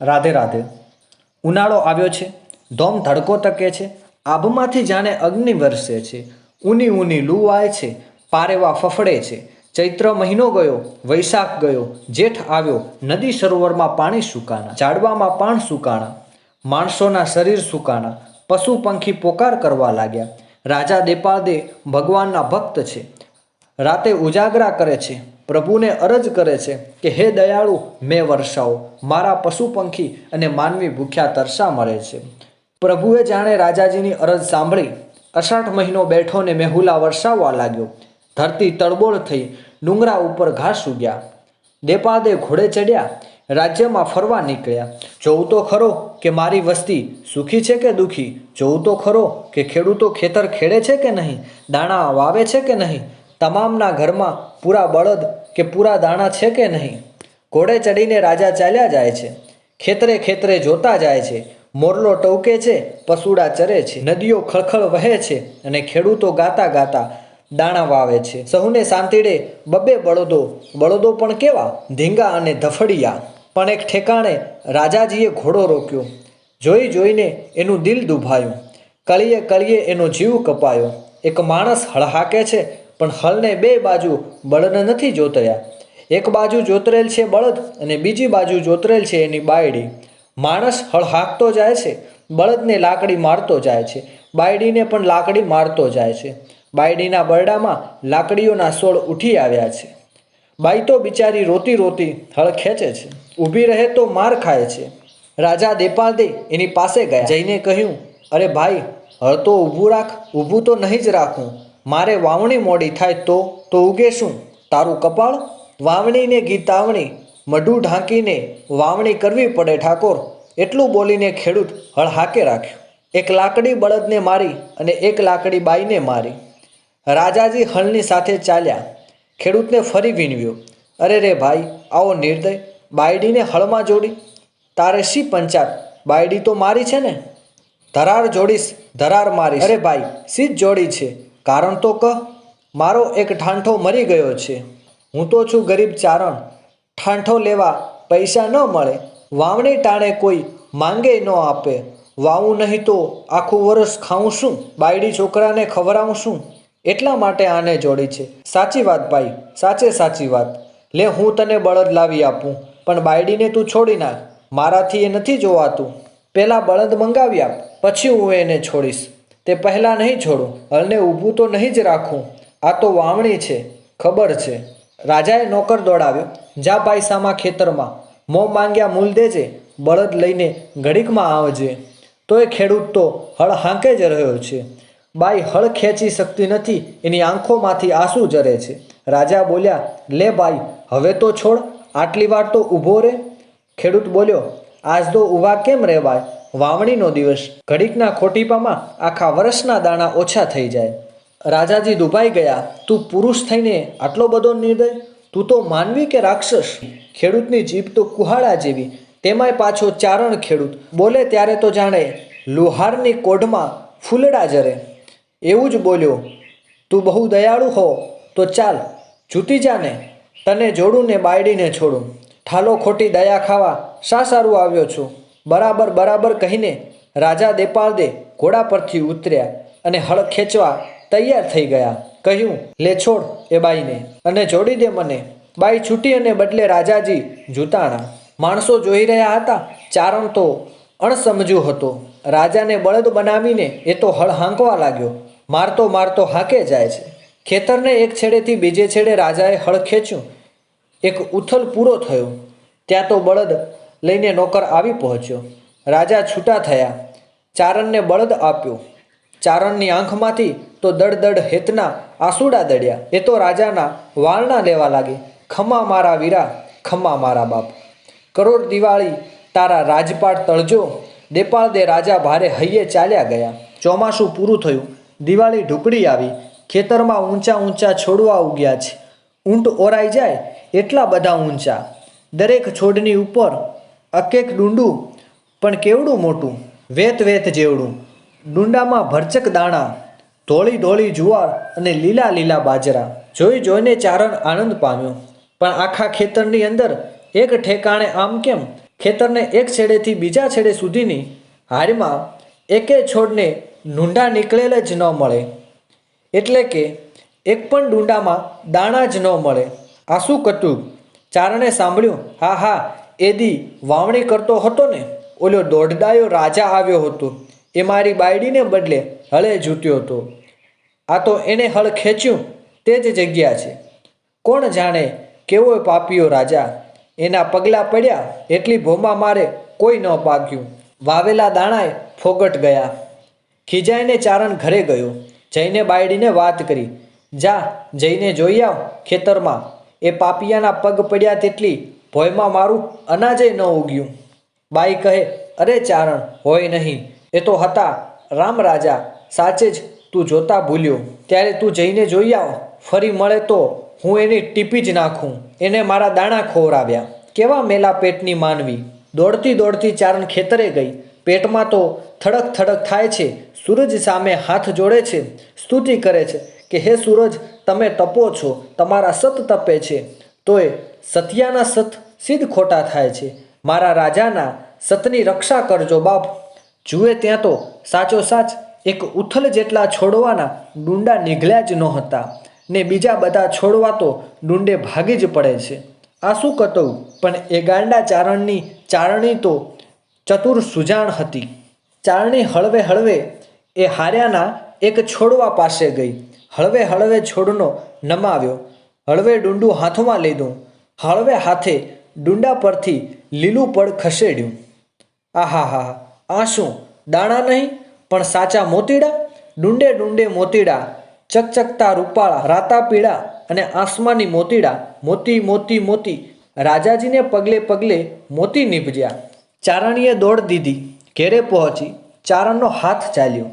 રાધે રાધે. ઉનાળો આવ્યો છે ધોમ ધડકો તકે છે, આભમાંથી જાણે અગ્નિ વરસે છે ઊની ઊની લૂ છે, પારેવા ફફડે છે. ચૈત્ર મહિનો ગયો, વૈશાખ ગયો, જેઠ આવ્યો, નદી સરોવરમાં પાણી સુકાણા, ઝાડવામાં પાણ સુકાણા, માણસોના શરીર સુકાણા, પશુ પંખી પોકાર કરવા લાગ્યા. રાજા દેપાદે ભગવાનના ભક્ત છે, રાતે ઉજાગરા કરે છે પ્રભુને અરજ કરે છે કે, હે દયાળુ, મેં વર્ષાઓ, મારા પશુ પંખી અને માનવી ભૂખ્યા તરસા મરે છે. પ્રભુએ જાણે રાજાજીની અરજ સાંભળી, અષાઢ મહિનો બેઠો ને મેહુલા વરસાવવા લાગ્યો. ધરતી તડબોળ થઈ, ડુંગરા ઉપર ઘાસ ઉગ્યા. દેપાદે ઘોડે ચડ્યા, રાજ્યમાં ફરવા નીકળ્યા. જોઉં તો ખરો કે મારી વસ્તી સુખી છે કે દુઃખી? જોવું તો ખરો કે ખેડૂતો ખેતર ખેડે છે કે નહીં? દાણા વાવે છે કે નહીં? તમામના ઘરમાં પૂરા બળદ કે પૂરા દાણા છે કે નહીં? ઘોડે ચડીને રાજા ચાલ્યા જાય છે. ખેતરે ખેતરે જોતા જાય છે. મોરલો ટવકે છે પશુડા ચરે છે. નદીઓ ખળખળ વહે છે અને ખેડૂતો ગાતા ગાતા દાણા વાવે છે. સહુને શાંતિડે બબે બળદો બળદો પણ કેવા? ધીંગા અને ધફડિયા. પણ એક ઠેકાણે રાજાજીએ ઘોડો રોક્યો. જોઈ જોઈને એનું દિલ દુભાયું. કળીએ કળીએ એનો જીવ કપાયો. એક માણસ હળહાકે છે પણ હળને બે બાજુ બળદને નથી જોતર્યા. એક બાજુ જોતરેલ છે બળદ અને બીજી બાજુ જોતરેલ છે એની બાયડી. માણસ હળ હાંકતો જાય છે, બળદને લાકડી મારતો જાય છે, બાયડીને પણ લાકડી મારતો જાય છે. બાયડીના બરડામાં લાકડીઓના સોળ ઉઠી આવ્યા છે. બાઈ તો બિચારી રોતી રોતી હળ ખેંચે છે. ઊભી રહે તો માર ખાય છે. રાજા દેપાલદે એની પાસે ગયા. જઈને કહ્યું, અરે ભાઈ, હળ તો ઊભું રાખ, ઊભું તો નહીં જ રાખું. મારે વાવણી મોડી થાય તો તો ઉગે શું? તારું કપાળ? વાવણીને ગીતાવણી, મઢું ઢાંકીને વાવણી કરવી પડે ઠાકોર. એટલું બોલીને ખેડૂત હળહાકે રાખ્યો. એક લાકડી બળદને મારી અને એક લાકડી બાઈને મારી. રાજાજી હળની સાથે ચાલ્યા. ખેડૂતને ફરી વિનવ્યો અરે રે ભાઈ, આવો નિર્દય. બાયડીને હળમાં જોડી. તારે શી પંચાત? બાયડી તો મારી છે ને? ધરાર જોડીશ, ધરાર મારી અરે ભાઈ સી જ જોડી છે? કારણ તો કહ, મારો એક ઠાંઠો મરી ગયો છે. હું તો છું ગરીબ ચારણ. ઠાંઠો લેવા પૈસા ન મળે. વાવણી ટાણે કોઈ માંગે ન આપે. વાવું નહીં તો આખું વરસ ખાઉં શું બાયડી છોકરાને ખવડાવું શું એટલા માટે આને જોડી છે. સાચી વાત ભાઈ, સાચે સાચી વાત. લે, હું તને બળદ લાવી આપું, પણ બાયડીને તું છોડી નાખ. મારાથી એ નથી જોવાતું. પહેલાં બળદ મંગાવી આપ, પછી હું એને છોડીશ. તે પહેલાં નહીં છોડું, હલને ઊભું તો નહીં જ રાખું. આ તો વાવણી છે, ખબર છે. રાજાએ નોકર દોડાવ્યો. જા પાયસામાં ખેતરમાં. મોં માંગ્યા મૂલ દેજે, બળદ લઈને ઘડીકમાં આવજે. તો એ ખેડૂત તો હળ હાંકે જ રહ્યો છે. બાઈ હળ ખેંચી શકતી નથી, એની આંખોમાંથી આંસુ જરે છે. રાજા બોલ્યા, લે બાઈ હવે તો છોડ, આટલી વાર તો ઊભો રે. ખેડૂત બોલ્યો, આજ તો ઊભા કેમ રહેવાય? વાવણીનો દિવસ ઘડીકના ખોટીપામાં આખા વર્ષના દાણા ઓછા થઈ જાય. રાજાજી દુભાઈ ગયા, તું પુરુષ થઈને આટલો બધો નિર્દય? તું તો માનવી કે રાક્ષસ? ખેડૂતની જીભ તો કુહાડા જેવી. તેમાંય પાછો ચારણ ખેડૂત. બોલે ત્યારે તો જાણે લુહારની કોઢમાં ફૂલડા જરે. એવું જ બોલ્યો, તું બહુ દયાળુ હો, તો ચાલ, જૂતી જાને. તને જોડું ને બાયડીને છોડું. ઠાલો ખોટી દયા ખાવા શા સારું આવ્યો છું? બરાબર બરાબર કહીને રાજા દેપાળદે ઘોડા પરથી ઉતર્યા અને હળ ખેંચવા તૈયાર થઈ ગયા. કહ્યું, લે છોડ એ બાઈને અને જોડી દે મને. બાઈ છૂટી અને બદલે રાજાજી જૂતાણા. માણસો જોઈ રહ્યા હતા, ચારણ તો અણસમજુ હતો. રાજાને બળદ બનાવીને એ તો હળ હાંકવા લાગ્યો. મારતો મારતો હાંકે જાય છે. ખેતરને એક છેડેથી બીજે છેડે રાજાએ હળ ખેંચ્યું. એક ઉથલ પૂરો થયો. ત્યાં તો બળદ લઈને નોકર આવી પહોંચ્યો. રાજા છૂટા થયા. ચારણને બળદ આપ્યો. ચારણની આંખમાંથી તો દડ દડ હેતના આસુડા દડ્યા. એ તો રાજાના વાળના લેવા લાગી. ખમા મારા વીરા, ખમા મારા બાપ. કરોડ દિવાળી તારા રાજપાટ તળજો. દેપાળ દે રાજા ભારે હૈયે ચાલ્યા ગયા. ચોમાસું પૂરું થયું. દિવાળી ઢુકડી આવી. ખેતરમાં ઊંચા ઊંચા છોડવા ઉગ્યા છે. ઊંટ ઓરાઈ જાય એટલા બધા ઊંચા. દરેક છોડની ઉપર અકેક ડુંડું, પણ કેવડું મોટું? વેત વેત જેવડું. ડુંડામાં ભરચક દાણા, ધોળી ધોળી જુવાર અને લીલા લીલા બાજરા. જોઈ જોઈને ચારણ આનંદ પામ્યો. પણ આખા ખેતરની અંદર એક ઠેકાણે આમ કેમ? ખેતરને એક છેડેથી બીજા છેડે સુધીની હારમાં એકે છોડને ડુંડા નીકળેલ જ ન મળે. એટલે કે એક પણ ડુંડામાં દાણા જ ન મળે. આ શું કટું. ચારણે સાંભળ્યું, હા હા એદી વાવણી કરતો હતો ને, ઓલો દોઢદાયો રાજા આવ્યો હતો. એ મારી બાયડીને બદલે હળે જૂટ્યો હતો. આ તો એણે હળ ખેંચ્યું, તે જ જગ્યા છે. કોણ જાણે કેવો પાપીયો રાજા? એના પગલાં પડ્યા, એટલી ભોમા મારે કોઈ ન પાક્યું. વાવેલા દાણાએ ફોગટ ગયા. ખીજાઈને ચારણ ઘરે ગયો. જઈને બાયડીને વાત કરી. જા, જઈને જોઈ આવ ખેતરમાં. એ પાપિયાના પગ પડ્યા તેટલી ભોયમાં મારું અનાજે ન ઉગ્યું. બાઈ કહે, અરે ચારણ, હોય નહીં. એ તો હતા. રામ રાજા, સાચે જ તું જોતા ભૂલ્યો. ત્યારે તું જઈને જોઈ આવ. ફરી મળે તો હું એની ટીપી જ નાખું. એને મારા દાણા ખોવરાવ્યા કેવા મેલા પેટની માનવી. દોડતી દોડતી ચારણ ખેતરે ગઈ. પેટમાં તો થડક થડક થાય છે. સૂરજ સામે હાથ જોડે છે. સ્તુતિ કરે છે કે, હે સૂરજ, તમે તપો છો. તમારા સત તપે છે. તોય સત્યાના સત સિદ્ધ ખોટા થાય છે. મારા રાજાના સતની રક્ષા કરજો બાપ. જુએ ત્યાં તો સાચો સાચ એક ઉથલ જેટલા છોડવાના ડુંડા નીકળ્યા જ નહોતા ને બીજા બધા છોડવા તો ડુંડે ભાગી જ પડે છે. આ શું કતું પણ એ ગાંડા ચારણની ચારણી તો ચતુર સુજાણ હતી. ચારણી હળવે હળવે એ હાર્યાના એક છોડવા પાસે ગઈ. હળવે હળવે છોડનો નમાવ્યો. હળવે ડુંડું હાથમાં લીધું. હળવે હાથે ડુંડા પરથી લીલું પડ ખસેડ્યું. આહા, હા આ શું દાણા નહીં, પણ સાચા મોતીડા? ડુંડે ડુંડે મોતીડા, ચકચકતા રૂપાળા, રાતા પીળા અને આસમાની મોતીડા મોતી મોતી મોતી રાજાજીને પગલે પગલે મોતી નીપજ્યા ચારણીએ દોડ દીધી. ઘેરે પહોંચી ચારણનો હાથ ચાલ્યો.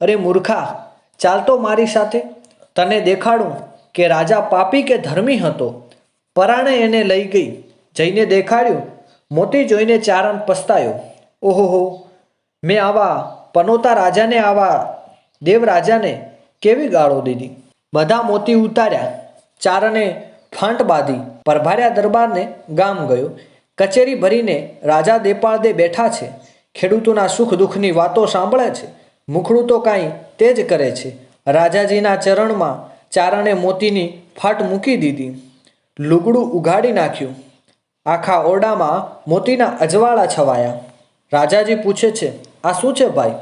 અરે મૂર્ખા ચાલતો મારી સાથે. તને દેખાડું કે રાજા પાપી કે ધર્મી હતો. પરાણે એને લઈ ગઈ. જઈને દેખાડ્યું. મોતી જોઈને ચારણ પસ્તાયો. ઓહોહો, મેં આવા પનોતા રાજાને આવા દેવ રાજાને કેવી ગાળો દીધી? બધા મોતી ઉતાર્યા. ચારણે ફાંટ બાંધી, પરભાર્યા દરબારને ગામ ગયો. કચેરી ભરીને રાજા દેપાળદે બેઠા છે. ખેડૂતોના સુખ દુઃખની વાતો સાંભળે છે. મુખડું તો કાંઈ તે જ કરે છે. રાજાજીના ચરણમાં ચારણે મોતીની ફાટ મૂકી દીધી. લુગડું ઉઘાડી નાખ્યું. આખા ઓરડામાં મોતીના અજવાળા છવાયા. રાજાજી પૂછે છે, આ શું છે ભાઈ?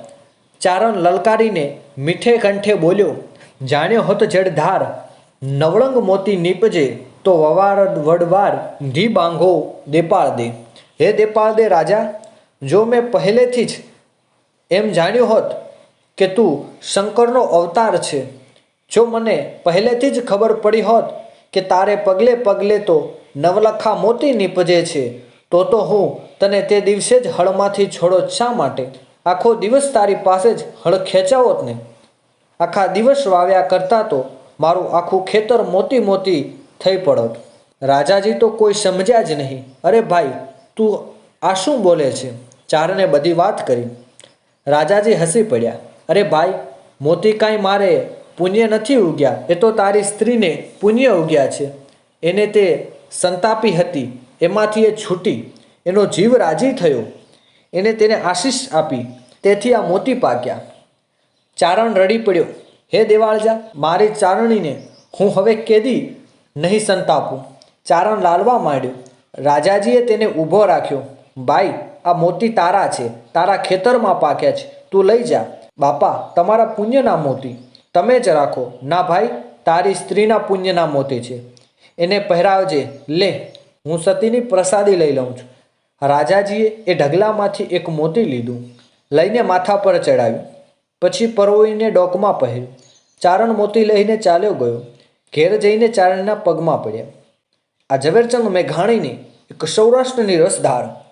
ચારણ લલકારીને મીઠે કંઠે બોલ્યો, જાણ્યો હોત જડધાર, નવળંગ મોતી નીપજે, તો વવાર વડવાર ધી બાંઘો દેપાળ દે. હે દેપાળ દે રાજા, જો મેં પહેલેથી જ એમ જાણ્યું હોત કે તું શંકરનો અવતાર છે, જો મને પહેલેથી જ ખબર પડી હોત કે તારે પગલે પગલે તો નવલખા મોતી નીપજે છે. તો તો હું તને તે દિવસે જ હળમાંથી છોડો શા માટે? આખો દિવસ તારી પાસે જ હળ ખેંચાવોત ને. આખા દિવસ વાવ્યા કરતાં તો મારું આખું ખેતર મોતી મોતી થઈ પડત. રાજાજી તો કોઈ સમજ્યા જ નહીં. અરે ભાઈ, તું આ શું બોલે છે? ચારને બધી વાત કરી. રાજાજી હસી પડ્યા. અરે ભાઈ, મોતી કાંઈ મારે પુણ્ય નથી ઉગ્યા. એ તો તારી સ્ત્રીને પુણ્ય ઉગ્યા છે. એને તે સંતાપી હતી, એમાંથી એ છૂટી, એનો જીવ રાજી થયો. એને તેને આશીષ આપી, તેથી આ મોતી પાક્યા. ચારણ રડી પડ્યો, હે દેવાળજા, મારી ચારણીને હું હવે કેદી નહીં સંતાપું. ચારણ લાલવા માંડ્યો. રાજાજીએ તેને ઊભો રાખ્યો, ભાઈ, આ મોતી તારા છે, તારા ખેતરમાં પાક્યા છે, તું લઈ જા. બાપા, તમારા પુણ્યના મોતી. તમે જ રાખો. ના ભાઈ, તારી સ્ત્રીના પુણ્યના મોતી છે. એને પહેરાવજે. લે, હું સતીની પ્રસાદી લઈ લઉં છું. રાજાજીએ એ ઢગલામાંથી એક મોતી લીધું, લઈને માથા પર ચડાવ્યું. પછી પરોવીને ડોકમાં પહેર્યું. ચારણ મોતી લઈને ચાલ્યો ગયો. ઘેર જઈને ચારણના પગમાં પડ્યા. આ ઝવેરચંદ મેઘાણીની એક સૌરાષ્ટ્રની રસધાર.